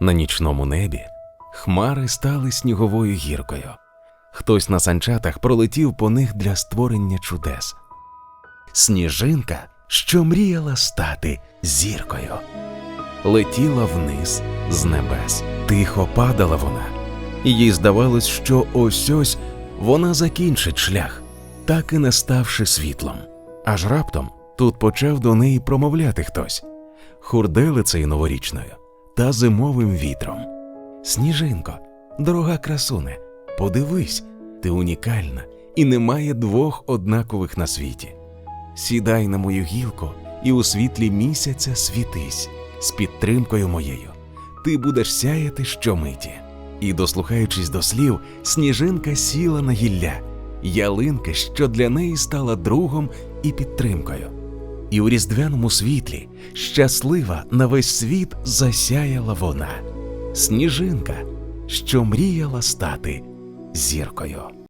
На нічному небі хмари стали сніговою гіркою. Хтось на санчатах пролетів по них для створення чудес. Сніжинка, що мріяла стати зіркою, летіла вниз з небес. Тихо падала вона, їй здавалось, що ось ось вона закінчить шлях, так і не ставши світлом. Аж раптом тут почав до неї промовляти хтось хурделицею новорічною та зимовим вітром. Сніжинко, дорога красуне, подивись, ти унікальна і немає двох однакових на світі. Сідай на мою гілку і у світлі місяця світись з підтримкою моєю. Ти будеш сяяти щомиті. І, дослухаючись до слів, сніжинка сіла на гілля, ялинка, що для неї стала другом і підтримкою. І у різдвяному світлі щаслива на весь світ засяяла вона, сніжинка, що мріяла стати зіркою.